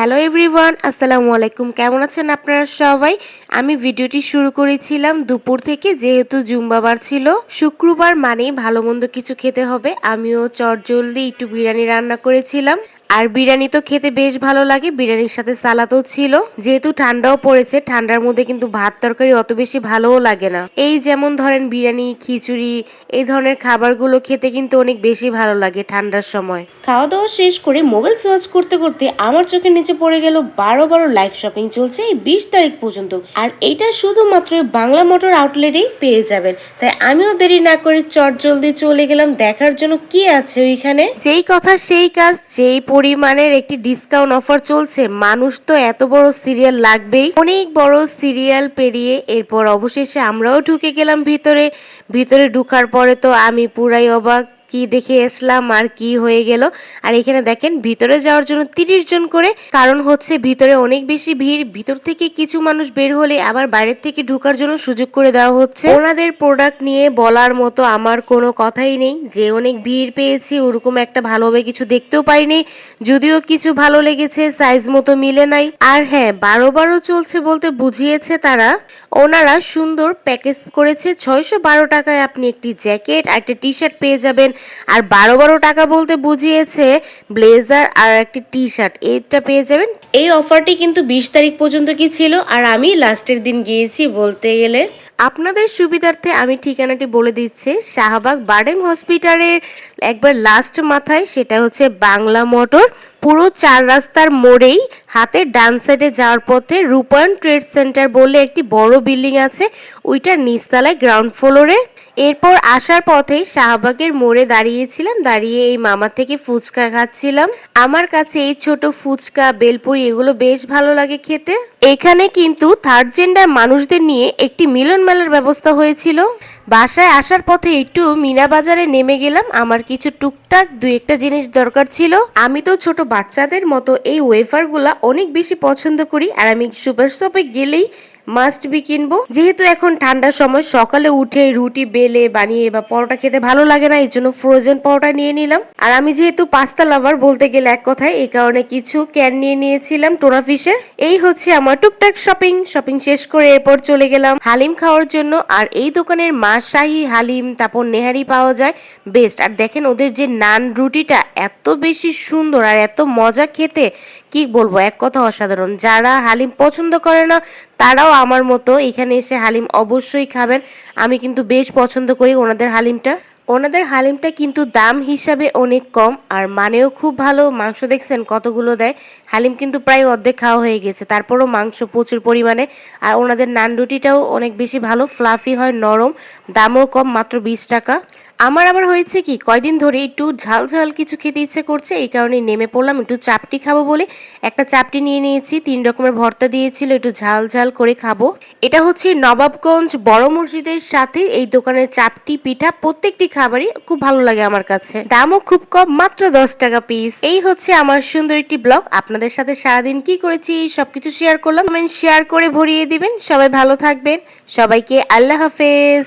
Hello everyone আসসালামু আলাইকুম কেমন আছেন আপনারা সবাই? আমি ভিডিওটি শুরু করেছিলাম দুপুর থেকে, যেহেতু জুম্বাবার ছিল। শুক্রবার মানেই ভালো মন্দ কিছু খেতে হবে। আমিও চটজলদি একটু বিরিয়ানি রান্না করেছিলাম। আর বিরিয়ানি তো খেতে বেশ ভালো লাগে। বিরিয়ানির সাথে সালাদও ছিল। যেহেতু ঠান্ডাও পড়েছে, ঠান্ডার মধ্যে কিন্তু ভাত তরকারি অত বেশি ভালোও লাগে না। এই যেমন ধরেন বিরিয়ানি, খিচুড়ি, এই ধরনের খাবারগুলো খেতে কিন্তু অনেক বেশি ভালো লাগে ঠান্ডার সময়। খাওয়া দাওয়া শেষ করে মোবাইল সার্চ করতে করতে আমার চোখের নিচে পড়ে গেল, বারো বারো লাইভ শপিং চলছে এই বিশ তারিখ পর্যন্ত। আর এটা শুধুমাত্র বাংলা মোটর আউটলেটেই পেয়ে যাবেন। তাই আমিও দেরি না করে চট জলদি চলে গেলাম, দেখার জন্য কি আছে ওইখানে? যেই কথা সেই কাজ, যেই পরিমাণের একটি ডিসকাউন্ট অফার চলছে, মানুষ তো এত বড় সিরিয়াল লাগবেই। অনেক বড় সিরিয়াল পেরিয়ে এরপর অবশেষে আমরাও ঢুকে গেলাম ভিতরে। ভিতরে ঢুকার পরে তো আমি পুরাই অবাক। কি দেখে আসলাম আর কি হয়ে গেল। আর এখানে দেখেন, ভিতরে যাওয়ার জন্য তিরিশ জন করে। কারণ হচ্ছে ভিতরে অনেক বেশি ভিড়, ভিতর থেকে কিছু মানুষ বের হলে আবার বাইরের থেকে ঢুকার জন্য সুযোগ করে দেওয়া হচ্ছে। ওনাদের প্রোডাক্ট নিয়ে বলার মতো আমার কোনো কথাই নেই। যে অনেক ভিড় পেয়েছি, ওরকম একটা ভালোভাবে কিছু দেখতেও পাইনি। যদিও কিছু ভালো লেগেছে সাইজ মতো মিলে নাই। আর হ্যাঁ বারো বারো চলছে বলতে বুঝিয়েছে তারা। ওনারা সুন্দর প্যাকেজ করেছে। ছয়শো বারো টাকায় আপনি একটি জ্যাকেট আর একটা টি শার্ট পেয়ে যাবেন। আর বারো বারো টাকা বলতে বুঝিয়েছে ব্লেজার আর একটি টি শার্ট এইটা পেয়ে যাবেন। এই অফারটি কিন্তু বিশ তারিখ পর্যন্ত কি ছিল? আর আমি লাস্টের দিন গিয়েছি বলতে গেলে। আপনাদের সুবিধার্থে আমি ঠিকানাটি বলে দিচ্ছি, শাহবাগ বার্ডেন হসপিটালের একবার লাস্ট মাথায় সেটা হচ্ছে বাংলা মোটর, পুরো চার রাস্তার মোড়েই হাতের ডান সাইডে যাওয়ার পথে রূপায়ণ ট্রেড সেন্টার বলে একটি বড় বিল্ডিং আছে ওইটার নিচতলায় গ্রাউন্ড ফ্লোরে এরপর আসার পথে শাহবাগের মোড়ে দাঁড়িয়েছিলাম, দাঁড়িয়ে এই মামা থেকে ফুচকা খাচ্ছিলাম। আমার কাছে এই ছোট ফুচকা, বেলপুরি এগুলো বেশ ভালো লাগে খেতে। এখানে কিন্তু থার্ড জেন্ডার মানুষদের নিয়ে একটি মিলন মেলার ব্যবস্থা হয়েছিল। বাসায় আসার পথে একটু মিনা বাজারে নেমে গেলাম। আমার কিছু টুকটাক দু একটা জিনিস দরকার ছিল। আমি তো ছোট বাচ্চাদের মতো এই ওয়েফারগুলা অনেক বেশি পছন্দ করি। আর আমি সুপার শপে গেলেই মাস্ট বি কিনবো। যেহেতু এখন ঠান্ডার সময় সকালে উঠে রুটি, বেলে, বানিয়ে বা পরোটা খেতে ভালো লাগে না এই জন্য ফ্রোজেন পরোটা নিয়ে নিলাম। আর আমি যেহেতু পাস্তা লাভার বলতে গেলে এক কথায় এই কারণে কিছু ক্যান নিয়ে নিয়েছিলাম টোনা ফিশের এই হচ্ছে আমার টুকটাক শপিং শপিং শেষ করে এরপর চলে গেলাম হালিম খাওয়ার জন্য। আর এই দোকানের মাশাহি হালিম, তারপর নেহারি পাওয়া যায় বেস্ট আর দেখেন ওদের যে নান রুটিটা এত বেশি সুন্দর আর এত মজা খেতে, কি বলব, এক কথা অসাধারণ। যারা হালিম পছন্দ করে না, তারাও আমার মতো এখানে এসে হালিম অবশ্যই খাবেন। আমি কিন্তু বেশ পছন্দ করি ওনাদের হালিমটা। ওনাদের হালিমটা কিন্তু দাম হিসাবে অনেক কম আর মানেও খুব ভালো। মাংস দেখছেন কতগুলো দেয়? হালিম কিন্তু প্রায় অর্ধেক খাওয়া হয়ে গেছে। তারপরও মাংস প্রচুর পরিমাণে। আর ওনাদের নান রুটিটাও অনেক বেশি ভালো। ফ্লাফি হয়, নরম। দামও কম, মাত্র বিশ টাকা। আমার আবার হয়েছে কি, কয়দিন ধরে একটু ঝাল ঝাল কিছু খেতে ইচ্ছে করছে, এই কারণে নেমে পড়লাম, একটু চাপটি খাব বলে। একটা চাপটি নিয়ে নিয়েছি, তিন রকমের ভর্তা দিয়েছিল, একটু ঝাল ঝাল করে খাব। এটা হচ্ছে নবাবগঞ্জ বড় মসজিদের সাথে এই দোকানের চাপটি, পিঠা, প্রত্যেকটি খাবারই খুব ভালো লাগে আমার কাছে। দামও খুব কম, মাত্র দশ টাকা পিস এই হচ্ছে আমার সুন্দর একটি ব্লগ। আপনাদের সাথে সারাদিন কি করেছি, সবকিছু শেয়ার করলাম। শেয়ার করে ভরিয়ে দিবেন। সবাই ভালো থাকবেন। সবাইকে আল্লাহ হাফেজ।